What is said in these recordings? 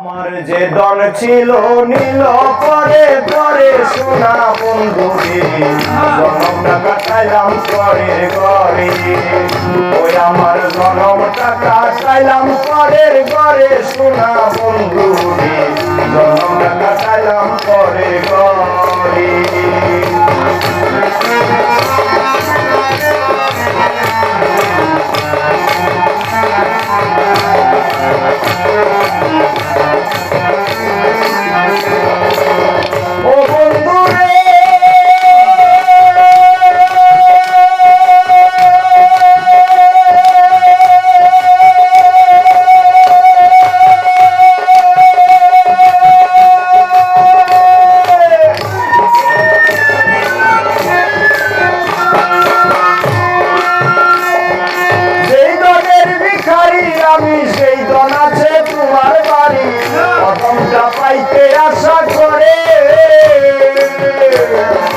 আমার যে দন ছিল, নীল পরে পরে সোনা বন্ধু জনমটা কাটাইলাম পরের ঘরে। ওই আমার জনমটা কাটাইলাম পরের ঘরে সোনা বন্ধু জনমটা কাটাইলাম পরের ঘরে।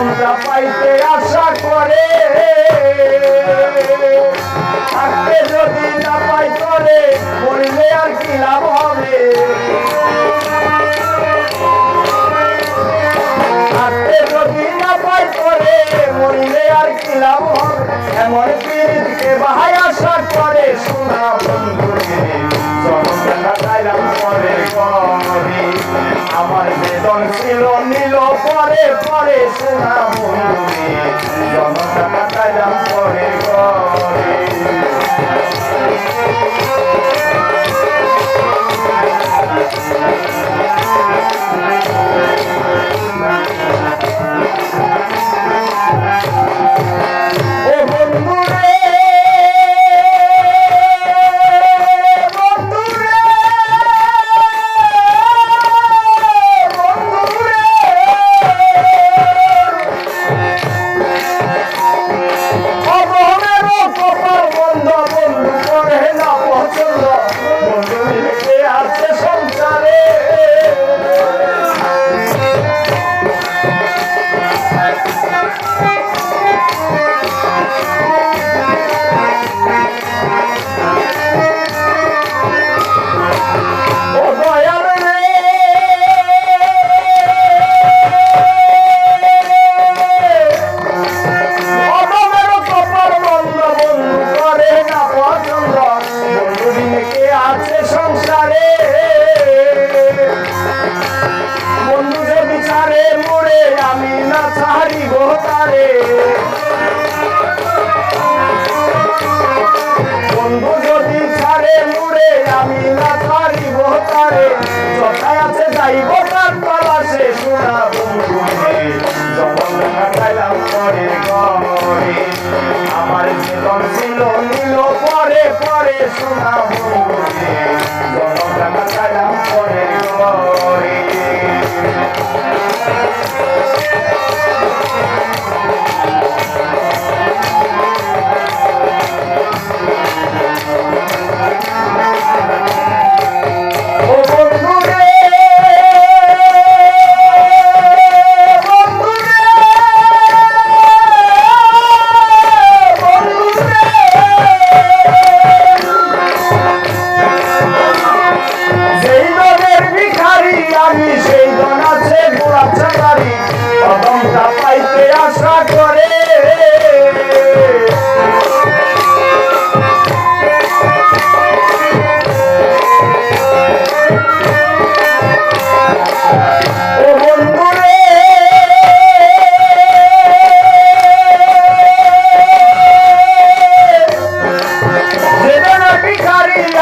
কদমটা পাইতে আশা করে। মরলে আর কি লাভ এমন পীরকে বাহাই আশা করে সোনা বন্ধুরে আমার বেদন ছিল নীল পরে পরে সোনা বন্ধুরে জনতা কাটাইলাম পরে। পরে শোনা বন্ধু রে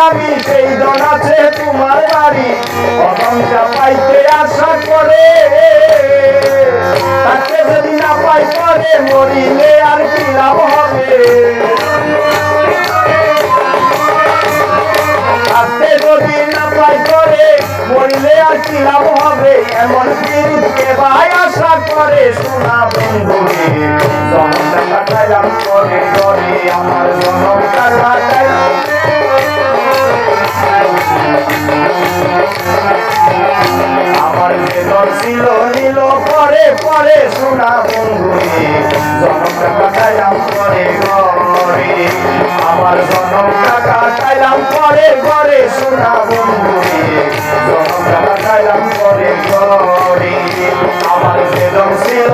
আমি সেই দল আছে তোমার বাড়ি। কদমটা পাইতে আশা করে। তাকে যদি পাই করে মরিলে আর কি লাভ হবে। আসতে যদি না পাই করে, মরিলে আর কি হবে। এমন পীড়িতকে ভাই আশা করে কাটাইলাম করে ঘরে আমার জনমটা কাটাইলাম পরে ঘরে শোনা বন্ধুরে। জনমটা কাটাইলাম করে ঘরে। আমার বেদন ছিল